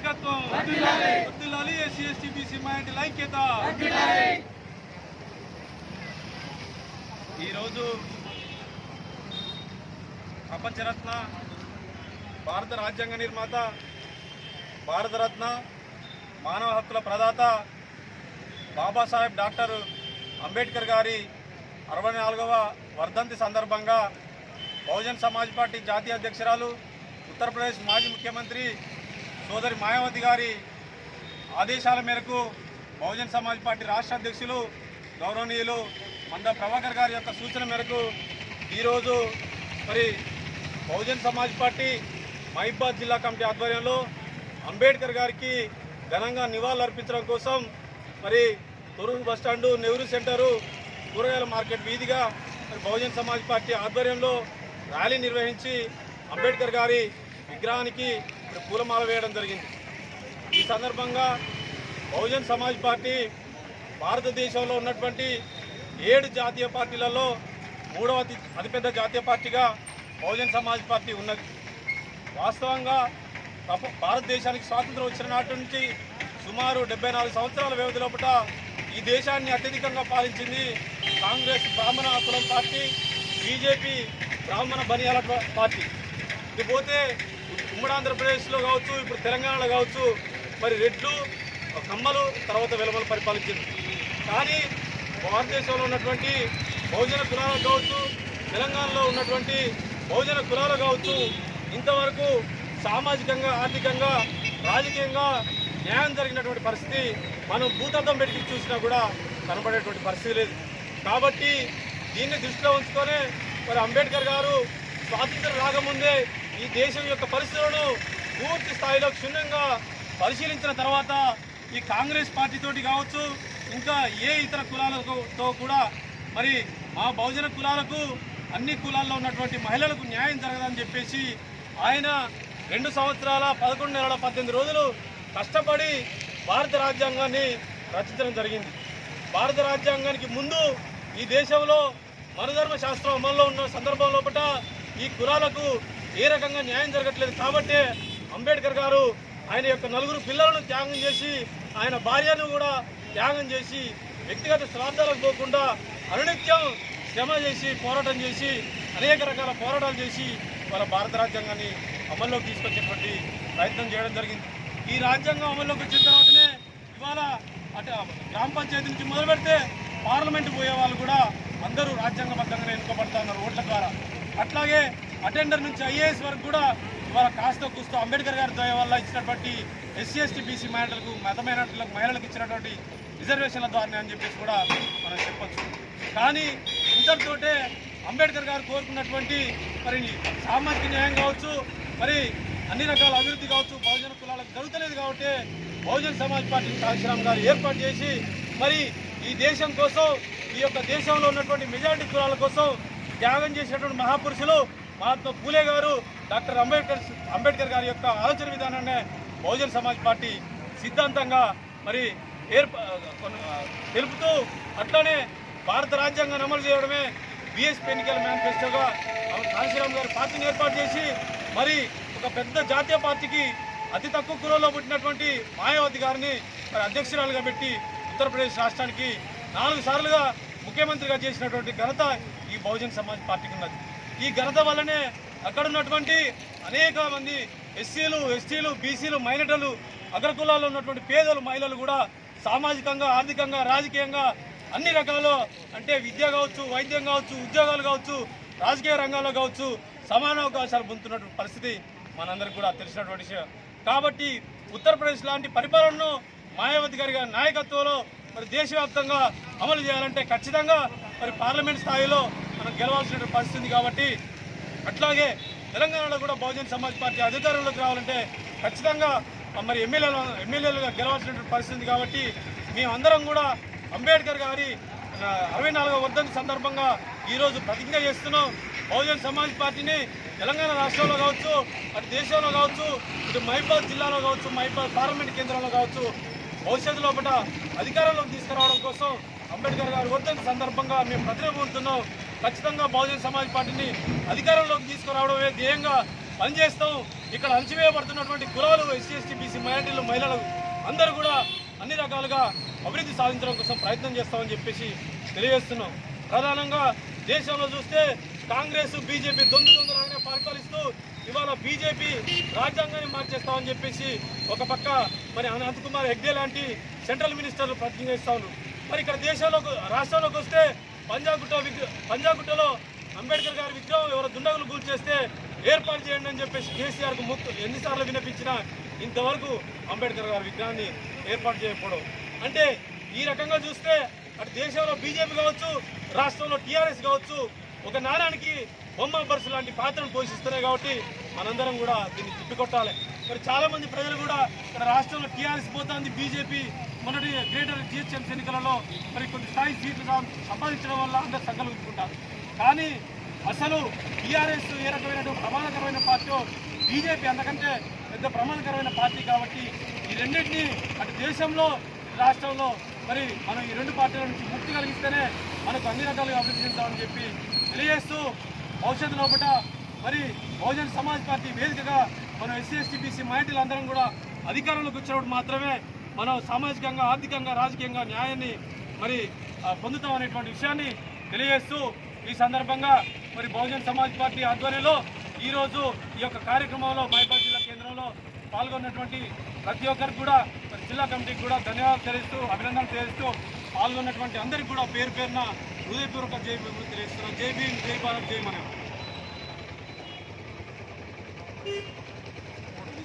నాయకత్వం. వర్ధిల్లాలి SC ST BC మైనార్టీల ఐక్యత ఈరోజు ప్రపంచరత్న భారత రాజ్యాంగ నిర్మాత భారతరత్న మానవ హక్కుల ప్రదాత బాబాసాహెబ్ డాక్టర్ అంబేద్కర్ గారి అరవై నాలుగవ వర్ధంతి సందర్భంగా బహుజన్ సమాజ్ పార్టీ జాతీయ అధ్యక్షురాలు ఉత్తరప్రదేశ్ మాజీ ముఖ్యమంత్రి సోదరి మాయావతి గారి ఆదేశాల మేరకు బహుజన్ సమాజ్ పార్టీ రాష్ట్ర అధ్యక్షులు గౌరవనీయులు మంద ప్రభాకర్ గారి యొక్క సూచన మేరకు ఈరోజు మరి బహుజన్ సమాజ్ పార్టీ మహిబాద్ జిల్లా కమిటీ ఆధ్వర్యంలో అంబేద్కర్ గారికి ఘనంగా నివాళులు అర్పించడం కోసం మరి Thorrur bus stand Nehru centre కూరగాయల మార్కెట్ వీధిగా మరి బహుజన్ సమాజ్ పార్టీ ఆధ్వర్యంలో ర్యాలీ నిర్వహించి అంబేద్కర్ గారి విగ్రహానికి పూలమాల వేయడం జరిగింది. ఈ సందర్భంగా బహుజన్ సమాజ్ పార్టీ భారతదేశంలో ఉన్నటువంటి ఏడు జాతీయ పార్టీలలో మూడవ అతి అతిపెద్ద జాతీయ పార్టీగా బహుజన్ సమాజ్ పార్టీ ఉన్నది. వాస్తవంగా ప్రప- భారతదేశానికి స్వాతంత్రం వచ్చిన నాటి నుంచి సుమారు డెబ్బై నాలుగు సంవత్సరాల వ్యవధి లోపల ఈ దేశాన్ని అత్యధికంగా పాలించింది కాంగ్రెస్ బ్రాహ్మణ కులం పార్టీ బీజేపీ బ్రాహ్మణ బనియాల పార్టీ. ఇకపోతే ఉమ్మడి ఆంధ్రప్రదేశ్లో కావచ్చు ఇప్పుడు తెలంగాణలో కావచ్చు మరి రెడ్లు కమ్మలు తర్వాత వెలమలు పరిపాలించింది. కానీ భారతదేశంలో ఉన్నటువంటి బహుజన కులాలు కావచ్చు తెలంగాణలో ఉన్నటువంటి బహుజన కులాలు కావచ్చు ఇంతవరకు సామాజికంగా ఆర్థికంగా రాజకీయంగా న్యాయం జరిగినటువంటి పరిస్థితి మనం భూతద్దం పెట్టి చూసినా కూడా కనబడేటువంటి పరిస్థితి లేదు. కాబట్టి దీన్ని దృష్టిలో ఉంచుకొని మరి అంబేద్కర్ గారు స్వాతంత్రం రాకముందే ఈ దేశం యొక్క పరిస్థితులను పూర్తి స్థాయిలో క్షుణ్ణంగా పరిశీలించిన తర్వాత ఈ కాంగ్రెస్ పార్టీతోటి కావచ్చు ఇంకా ఏ ఇతర కులాలతో కూడా మరి మా బహుజన కులాలకు అన్ని కులాల్లో ఉన్నటువంటి మహిళలకు న్యాయం జరగదని చెప్పేసి ఆయన రెండు సంవత్సరాల పదకొండు నెలల పద్దెనిమిది రోజులు కష్టపడి భారత రాజ్యాంగాన్ని రచించడం జరిగింది. భారత రాజ్యాంగానికి ముందు ఈ దేశంలో మనుధర్మ శాస్త్రం అమల్లో ఉన్న సందర్భం లోపల ఈ కులాలకు ఏ రకంగా న్యాయం జరగట్లేదు కాబట్టే అంబేద్కర్ గారు ఆయన యొక్క నలుగురు పిల్లలను త్యాగం చేసి ఆయన భార్యను కూడా త్యాగం చేసి వ్యక్తిగత స్వార్థాలకు పోకుండా అనునిత్యం శ్రమ చేసి పోరాటం చేసి అనేక రకాల పోరాటాలు చేసి వాళ్ళ భారత రాజ్యాంగాన్ని అమల్లోకి తీసుకొచ్చేటువంటి ప్రయత్నం చేయడం జరిగింది. ఈ రాజ్యాంగం అమల్లోకి వచ్చిన తర్వాతనే ఇవాళ అటు గ్రామ పంచాయతీ నుంచి మొదలు పెడితే పార్లమెంట్ పోయే వాళ్ళు కూడా అందరూ రాజ్యాంగబద్ధంగానే ఎన్నుకోబడతా ఉన్నారు ఓట్ల ద్వారా. అట్లాగే అటెండర్ నుంచి ఐఏఎస్ వరకు కూడా ఇవాళ కాస్త కూస్తూ అంబేద్కర్ గారి దయ వల్ల ఇచ్చినటువంటి ఎస్సీ ఎస్టీ బీసీ మైనార్టీలకు మతమైన మహిళలకు ఇచ్చినటువంటి రిజర్వేషన్ల ద్వారానే అని చెప్పేసి కూడా మనం చెప్పచ్చు. కానీ ఇంతటితోటే అంబేద్కర్ గారు కోరుకున్నటువంటి మరి సామాజిక న్యాయం కావచ్చు మరి అన్ని రకాల అభివృద్ధి కావచ్చు బహుజన కులాలకు జరుగుతలేదు కాబట్టి బహుజన సమాజ్ పార్టీ కాశీరామ్ గారు ఏర్పాటు చేసి మరి ఈ దేశం కోసం ఈ యొక్క దేశంలో ఉన్నటువంటి మెజారిటీ కులాల కోసం త్యాగం చేసినటువంటి మహాపురుషులు మహాత్మా పూలే గారు డాక్టర్ అంబేద్కర్ అంబేద్కర్ గారి యొక్క ఆలోచన విధానాన్ని బహుజన్ సమాజ్ పార్టీ సిద్ధాంతంగా మరి ఏర్ప తెలుపుతూ అట్లనే భారత రాజ్యాంగాన్ని అమలు చేయడమే బిఎస్పీ ఎన్నికల మేనిఫెస్టోగా కాళీశ్రామ్ గారు పార్టీని ఏర్పాటు చేసి మరి ఒక పెద్ద జాతీయ పార్టీకి అతి తక్కువ కులంలో పుట్టినటువంటి మాయావతి గారిని మరి అధ్యక్షురాలుగా పెట్టి ఉత్తరప్రదేశ్ రాష్ట్రానికి నాలుగు సార్లుగా ముఖ్యమంత్రిగా చేసినటువంటి ఘనత ఈ బహుజన్ సమాజ్ పార్టీకి ఉన్నది. ఈ ఘనత వల్లనే అక్కడ ఉన్నటువంటి అనేక మంది ఎస్సీలు ఎస్టీలు బీసీలు మైనార్టీలు అగ్రకులాల్లో ఉన్నటువంటి పేదలు మహిళలు కూడా సామాజికంగా ఆర్థికంగా రాజకీయంగా అన్ని రకాలు అంటే విద్య కావచ్చు వైద్యం కావచ్చు ఉద్యోగాలు కావచ్చు రాజకీయ రంగాల్లో కావచ్చు సమాన అవకాశాలు పొందుతున్నటువంటి పరిస్థితి మనందరికి కూడా తెలిసినటువంటి విషయం. కాబట్టి ఉత్తరప్రదేశ్ లాంటి పరిపాలనను మాయావతి గారి నాయకత్వంలో మరి దేశవ్యాప్తంగా అమలు చేయాలంటే ఖచ్చితంగా మరి పార్లమెంట్ స్థాయిలో మనం గెలవాల్సిన పరిస్థితి కాబట్టి అట్లాగే తెలంగాణలో కూడా బహుజన్ సమాజ్ పార్టీ అధికారంలోకి రావాలంటే ఖచ్చితంగా మరి ఎమ్మెల్యేలు ఎమ్మెల్యేలుగా గెలవాల్సిన పరిస్థితి కాబట్టి మేమందరం కూడా అంబేద్కర్ గారి అరవై నాలుగో వర్ధంతి సందర్భంగా ఈరోజు ప్రతిజ్ఞ చేస్తున్నాం. బహుజన్ సమాజ్ పార్టీని తెలంగాణ రాష్ట్రంలో కావచ్చు అటు దేశంలో కావచ్చు ఇటు మహిబాద్ జిల్లాలో కావచ్చు మహిబాద్ పార్లమెంట్ కేంద్రంలో కావచ్చు భవిష్యత్తు లోపల అధికారంలోకి తీసుకురావడం కోసం అంబేద్కర్ గారి వర్ధంతి సందర్భంగా మేము ప్రతిన పొందుతున్నాం ఖచ్చితంగా బహుజన సమాజ్ పార్టీని అధికారంలోకి తీసుకురావడమే ధ్యేయంగా పనిచేస్తాం. ఇక్కడ అణచివేయబడుతున్నటువంటి కులాలు ఎస్సీ ఎస్టీ బీసీ మైనార్టీలు మహిళలు అందరూ కూడా అన్ని రకాలుగా అభివృద్ధి సాధించడం కోసం ప్రయత్నం చేస్తామని చెప్పేసి తెలియజేస్తున్నాం. ప్రధానంగా దేశంలో చూస్తే కాంగ్రెస్ బీజేపీ దొంగ దొంగలాగానే పరిపాలిస్తూ ఇవాళ బీజేపీ రాజ్యాంగాన్ని మార్చేస్తామని చెప్పేసి ఒక పక్క మరి అనంత్ కుమార్ హెగ్డే లాంటి సెంట్రల్ మినిస్టర్లు ప్రతిజ్ఞ చేస్తా ఉన్నారు. మరి ఇక్కడ దేశంలో రాష్ట్రంలోకి వస్తే పంజాగుట్ట పంజాగుట్టలో అంబేద్కర్ గారి విగ్రహం ఎవరో దుండగులు కూల్చేస్తే ఏర్పాటు చేయండి అని చెప్పేసి కేసీఆర్కు ముక్కు ఎన్నిసార్లు వినిపించినా ఇంతవరకు అంబేద్కర్ గారి విగ్రహాన్ని ఏర్పాటు చేయకపోవడం. అంటే ఈ రకంగా చూస్తే అటు దేశంలో బీజేపీ కావచ్చు రాష్ట్రంలో టీఆర్ఎస్ కావచ్చు ఒక నాణానికి బొమ్మ బరుసు లాంటి పాత్రను పోషిస్తున్నాయి కాబట్టి మనందరం కూడా దీన్ని తిప్పికొట్టాలి. మరి చాలామంది ప్రజలు కూడా ఇక్కడ రాష్ట్రంలో టీఆర్ఎస్ పోతుంది బీజేపీ మొన్నటి గ్రేటర్ జిహెచ్ఎంసీ ఎన్నికలలో మరి కొన్ని స్థాయి సీట్లు సంపాదించడం వల్ల అందరు సంకల్పించుకుంటారు. కానీ అసలు టీఆర్ఎస్ ఏ రకమైన ప్రమాదకరమైన పార్టీ బీజేపీ అంతకంటే పెద్ద ప్రమాదకరమైన పార్టీ కాబట్టి ఈ రెండింటినీ అటు దేశంలో రాష్ట్రంలో మరి మనం ఈ రెండు పార్టీల నుంచి ముక్తి కలిగిస్తేనే మనకు అన్ని రకాలుగా అభివృద్ధి చెందామని చెప్పి తెలియజేస్తూ భవిష్యత్తు లోపల మరి బహుజన్ సమాజ్ పార్టీ వేదికగా మనం ఎస్సీ ఎస్టీ బీసీ మైనార్టీలు అందరం కూడా అధికారంలోకి వచ్చినప్పుడు మాత్రమే మనం సామాజికంగా ఆర్థికంగా రాజకీయంగా న్యాయాన్ని మరి పొందుతాం అనేటువంటి విషయాన్ని తెలియజేస్తూ ఈ సందర్భంగా మరి బహుజన్ సమాజ్ పార్టీ ఆధ్వర్యంలో ఈరోజు ఈ యొక్క కార్యక్రమంలో మైపాల్ జిల్లా కేంద్రంలో పాల్గొన్నటువంటి ప్రతి ఒక్కరికి కూడా మరి జిల్లా కమిటీకి కూడా ధన్యవాదాలు తెలుస్తూ అభినందనలు తెలుస్తూ పాల్గొన్నటువంటి అందరికీ కూడా పేరు పేరున హృదయపూర్వక జై తెలియజేస్తున్నాం. జై భీమ్ జై భారత్ జై మనం